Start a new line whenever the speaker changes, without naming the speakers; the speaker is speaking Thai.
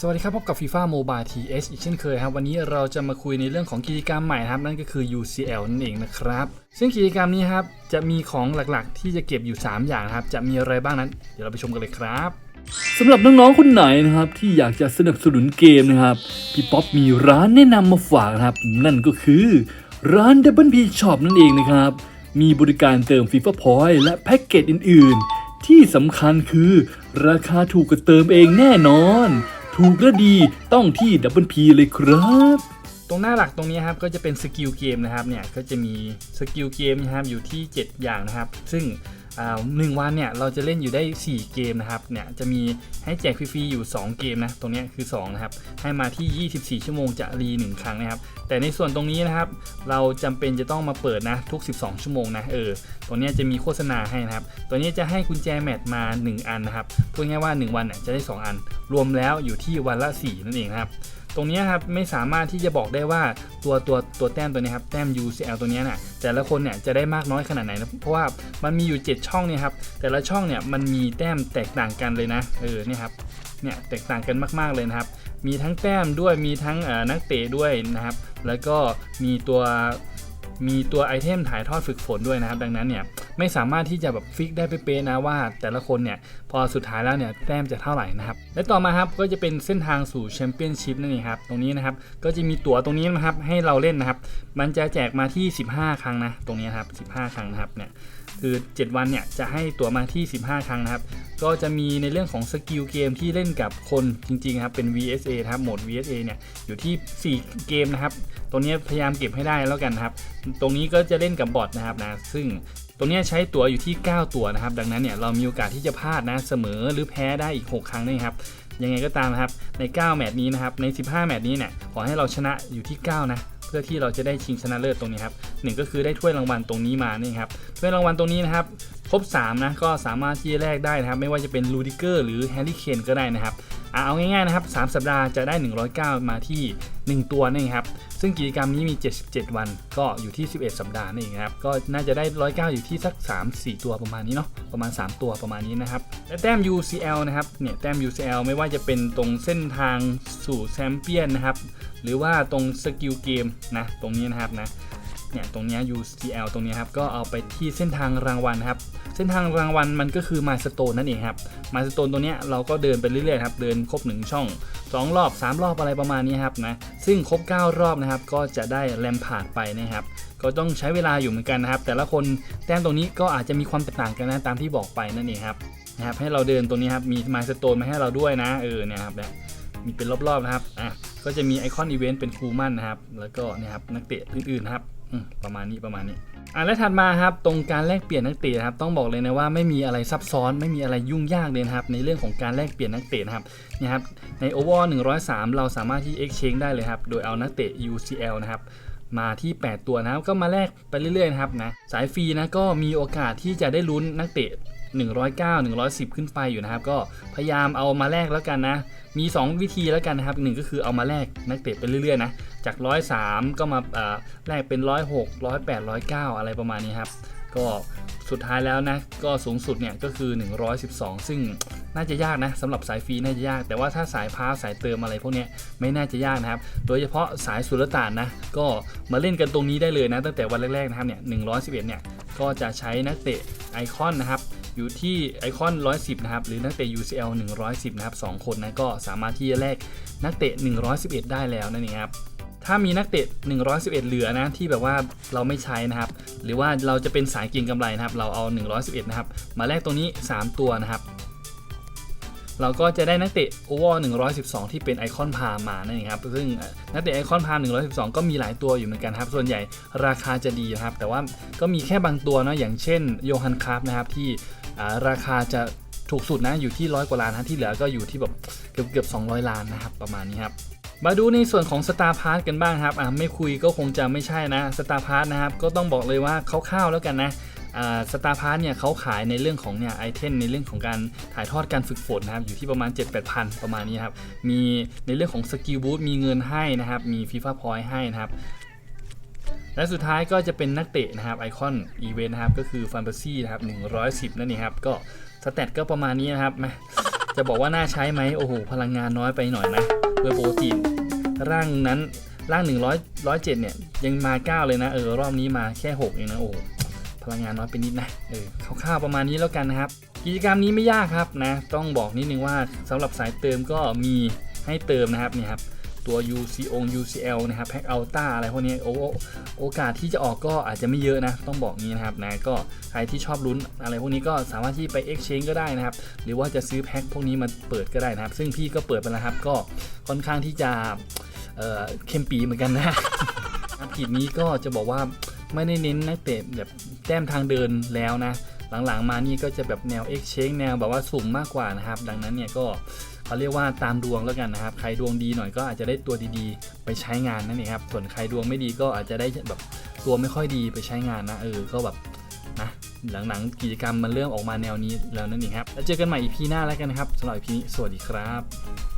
สวัสดีครับ พบกับ FIFA Mobile TH อีกเช่นเคยครับ วันนี้เราจะมาคุยในเรื่องของกิจกรรมใหม่ครับ นั่นก็คือ UCL นั่นเองนะครับ ซึ่งกิจกรรมนี้ครับ จะมีของหลักๆ ที่จะเก็บอยู่ 3 อย่างครับ จะมีอะไรบ้างนั้น เดี๋ยวเราไปชมกันเลยครับ
สำหรับน้องๆคนไหนนะครับ ที่อยากจะสนับสนุนเกมนะครับพี่ป๊อปมีร้านแนะนำมาฝากนะครับ นั่นก็คือร้าน Double P Shop นั่นเองนะครับ มีบริการเติม FIFA Point และแพ็กเกจอื่น ๆ ที่สำคัญคือราคาถูกกว่าเติมเองแน่นอน ถูกและดีต้องที่ดับเบิลพีเลยครับ
ตรงหน้าหลักตรงนี้ครับก็จะเป็นสกิลเกมนะครับเนี่ยก็จะมีสกิลเกมนะครับอยู่ที่ 7 อย่างนะครับ ซึ่ง หนึ่งวันเนี่ยเราจะเล่นอยู่ได้ 4 เกมนะครับเนี่ยจะมีให้แจกฟรีๆอยู่ 2 เกมนะตรงเนี้ยคือ 2 นะครับ ให้มาที่ 24 ชั่วโมงจะรี1ครั้งนะครับ แต่ในส่วนตรงนี้นะครับ เราจำเป็นจะต้องมาเปิดนะทุก 12 ชั่วโมงนะเออตรงเนี้ยจะมีโฆษณาให้นะครับ ตัวนี้จะให้กุญแจแมตช์มา 1 อันนะครับพูดง่ายว่า 1 วันเนี่ยจะได้ 2 อัน รวมแล้วอยู่ที่วันละ 4 นั่นเองนะครับ ตรงนี้ครับไม่สามารถที่จะบอกได้ว่าตัวตัวตัวแต้มตัวนี้ครับแต้ม UCL ตัวนี้น่ะแต่ละคนเนี่ยจะได้มากน้อยขนาดไหนนะเพราะว่ามันมีอยู่ 7 ช่องเนี่ยครับแต่ละช่องเนี่ยมันมีแต้มแตกต่างกันเลยนะเออเนี่ยครับเนี่ยแตกต่างกันมาก ๆเลยนะครับ มีทั้งแต้มด้วยมีทั้งนักเตะด้วยนะครับ แล้วก็มีตัวมีตัวไอเทมถ่ายทอดฝึกฝนด้วยนะครับ ดังนั้นเนี่ย ไม่สามารถที่จะแบบฟิกได้เป๊ะๆนะว่าแต่ละคนเนี่ยพอสุดท้ายแล้วเนี่ยแต้มจะเท่าไหร่นะครับและต่อมาครับก็จะเป็นเส้นทางสู่แชมเปี้ยนชิพนั่นเองครับตรงนี้นะครับก็จะมีตั๋วตรงนี้นะครับให้เราเล่นนะครับ มันจะแจกมาที่ 15 ครั้งนะตรงนี้ครับ15 ครั้งนะครับเนี่ยคือ 7 วันเนี่ยจะให้ตั๋วมาที่ 15 ครั้งนะครับ ก็จะมีในเรื่องของสกิลเกมที่เล่นกับคนจริงๆครับเป็น VSA นะครับโหมด VSA เนี่ยอยู่ที่ 4 เกมนะครับ ตรงนี้พยายามเก็บให้ได้แล้วกันนะครับ ตรงนี้ก็จะเล่นกับบอทนะครับนะซึ่ง ตรงนี้ใช้ตั๋วอยู่ที่ 9 ตั๋วนะครับ ดังนั้นเนี่ยเรามีโอกาสที่จะพลาดนะเสมอหรือแพ้ได้อีก 6 ครั้งนะครับ ยังไงก็ตามนะครับใน 9 แมตช์นี้นะครับใน 15 แมตช์นี้เนี่ยขอให้เราชนะอยู่ที่ 9 นะเพื่อที่เราจะได้ชิงชนะเลิศตรงนี้ครับหนึ่งก็คือได้ถ้วยรางวัลตรงนี้มานี่ครับถ้วยรางวัลตรงนี้นะครับครบ3นะก็สามารถที่จะแลกได้นะครับ ไม่ว่าจะเป็นลูดิเกอร์หรือแฮร์รี่เคนก็ได้นะครับ เอาง่ายๆนะครับ3สัปดาห์จะได้ 109 มาที่ 1 ตัวนี่ครับ ซึ่งกิจกรรมนี้มี 77 วัน ก็อยู่ที่ 11 สัปดาห์นี่เองครับ ก็น่าจะได้ 109 อยู่ที่สัก 3-4 ตัวประมาณนี้เนาะ ประมาณ 3 ตัวประมาณนี้นะครับ และแต้ม UCL นะครับ เนี่ยแต้ม UCL ไม่ว่าจะเป็นตรงเส้นทางสู่แชมเปี้ยนนะครับ หรือว่าตรงสกิลเกมนะ ตรงนี้นะครับนะ เนี่ยตรงนี้ UCL ตรงนี้ครับก็เอาไปที่เส้นทางรางวัลครับเส้นทางรางวัลมันก็คือมาสโตนนั่นเองครับมาสโตนตัวเนี้ยเราก็เดินไปเรื่อยๆครับเดินครบ 1 ช่อง 2 รอบ 3 รอบอะไรประมาณนี้ครับนะซึ่งครบ 9 รอบนะครับก็จะได้แลมผ่านไปนะครับก็ต้องใช้เวลาอยู่เหมือนกันนะครับ แต่ละคนแต้มตรงนี้ก็อาจจะมีความแตกต่างกันนะตามที่บอกไปนั่นเองครับนะครับให้เราเดินตรงนี้ครับมีมาสโตนมาให้เราด้วยนะเออเนี่ยครับเนี่ยมีเป็นรอบๆนะครับอะก็จะมีไอคอนอีเวนต์เป็นคูมันนะครับแล้วก็นี่ยครับนักเตะอื่นๆครับ ประมาณนี้ประมาณนี้อะและถัดมาครับตรงการแลกเปลี่ยนนักเตะครับต้องบอกเลยนะว่าไม่มีอะไรซับซ้อนไม่มีอะไรยุ่งยากเลยครับในเรื่องของการแลกเปลี่ยนนักเตะนะครับเนี่ยครับใน Overall 103 เราสามารถที่ exchange ได้เลยครับโดยเอานักเตะ UCL นะครับมาที่ 8 ตัวนะครับก็มาแลกไปเรื่อยๆนะครับนะสายฟรีนะก็มีโอกาสที่จะได้ลุ้นนักเตะ 109 110 ขึ้นไปอยู่นะครับ ก็พยายามเอามาแลกแล้วกันนะ มี 2 วิธีแล้วกันนะครับหนึ่งก็คือเอามาแลกนักเตะไปเรื่อยๆนะ จาก 103 ก็มาแลกเป็น 106 108 109 อะไรประมาณนี้ครับ ก็สุดท้ายแล้วนะ ก็สูงสุดเนี่ยก็คือ 112 ซึ่งน่าจะยากนะสำหรับสายฟรีน่าจะยาก แต่ว่าถ้าสายพาสสายเติมอะไรพวกนี้ไม่น่าจะยากนะครับ โดยเฉพาะสายสุลต่านนะ ก็มาเล่นกันตรงนี้ได้เลยนะ ตั้งแต่วันแรกๆนะครับเนี่ย111 เนี่ย ก็จะใช้นักเตะไอคอนนะครับ อยู่ที่ไอคอน 110 นะครับ หรือนักเตะ UCL 110 นะครับ 2 คนนะก็สามารถที่จะแลกนักเตะ 111 ได้แล้วนั่นเองครับถ้ามีนักเตะ 111 เหลือนะที่แบบว่าเราไม่ใช้นะครับ หรือว่าเราจะเป็นสายเกินกำไรนะครับ เราเอา 111 นะครับ มาแลกตัวนี้ 3 ตัวนะครับ เราก็จะได้นักเตะโอเวอร์112 ที่เป็นไอคอนพามานั่นเองครับ ซึ่งนักเตะไอคอนพา112 ก็มีหลายตัวอยู่เหมือนกันครับ ส่วนใหญ่ราคาจะดีนะครับ แต่ว่าก็มีแค่บางตัวนะอย่างเช่นโยฮันคาร์ฟนะครับที่ ราคาจะถูกสุดนะอยู่ที่ร้อยกว่าล้านนะที่เหลือก็อยู่ที่แบบเกือบเกือบ200 ล้านนะครับประมาณนี้ครับมาดูในส่วนของ Star p a s s กันบ้างครับอะไม่คุยก็คงจะไม่ใช่นะ Star p a s s นะครับก็ต้องบอกเลยว่าคร่าวๆแล้วกันนะอ่า Star p a s s เนี่ยเขาขายในเรื่องของเนี่ยไอเทมในเรื่องของการถ่ายทอดการฝึกฝนนะครับอยู่ที่ประมาณ 7-8พันประมาณนี้ครับมีในเรื่องของสกิลบู t มีเงินให้นะครับมี FIFA Point ให้นะครับ และสุดท้ายก็จะเป็นนักเตะนะครับไอคอนอีเวนต์นะครับก็คือฟันเ a ซี่นะครับ110 นั่นเองครับ ก็สเตตก็ประมาณนี้นะครับมาจะบอกว่าน่าใช้ไหมโอ้โห พลังงานน้อยไปหน่อยนะโดยปกติร่างนั้นร่าง 100 107 เนี่ย ยังมา 9 เลยนะ เออ รอบนี้มาแค่ 6 เองนะ โอ้พลังงานน้อยไปนิดนะ เออคร่าวๆประมาณนี้แล้วกันนะครับ กิจกรรมนี้ไม่ยากครับนะ ต้องบอกนิดนึงว่าสำหรับสายเติมก็มีให้เติมนะครับนี่ครับ ตัว UCO UCL นะครับแพ็กอัลต้าอะไรพวกนี้โอโอกาสที่จะออกก็อาจจะไม่เยอะนะ ต้องบอกงี้นะครับนะก็ใครที่ชอบลุ้นอะไรพวกนี้ก็สามารถที่ไป Exchange ก็ได้นะครับ หรือว่าจะซื้อแพ็คพวกนี้มาเปิดก็ได้นะครับ ซึ่งพี่ก็เปิดไปแล้วครับก็ค่อนข้างที่จะเเข้มปีเหมือนกันนะอัพขีนี้ก็จะบอกว่าไม่ได้เน้นนักเตะแบบแต้มทางเดินแล้วนะ หลังๆมานี่ก็จะแบบแนว Exchange แนวแบบว่าสุ่มมากกว่านะครับ ดังนั้นเนี่ยก็ เขาเรียกว่าตามดวงแล้วกันนะครับ ใครดวงดีหน่อยก็อาจจะได้ตัวดีๆ ไปใช้งานนั่นเองครับ ส่วนใครดวงไม่ดีก็อาจจะได้แบบตัวไม่ค่อยดีไปใช้งานนะเออ ก็แบบนะหลังๆกิจกรรมมันเริ่มออกมาแนวนี้แล้วนั่นเองครับ แล้วเจอกันใหม่อีพีหน้าแล้วกันนะครับสำหรับ EP นี้สวัสดีครับ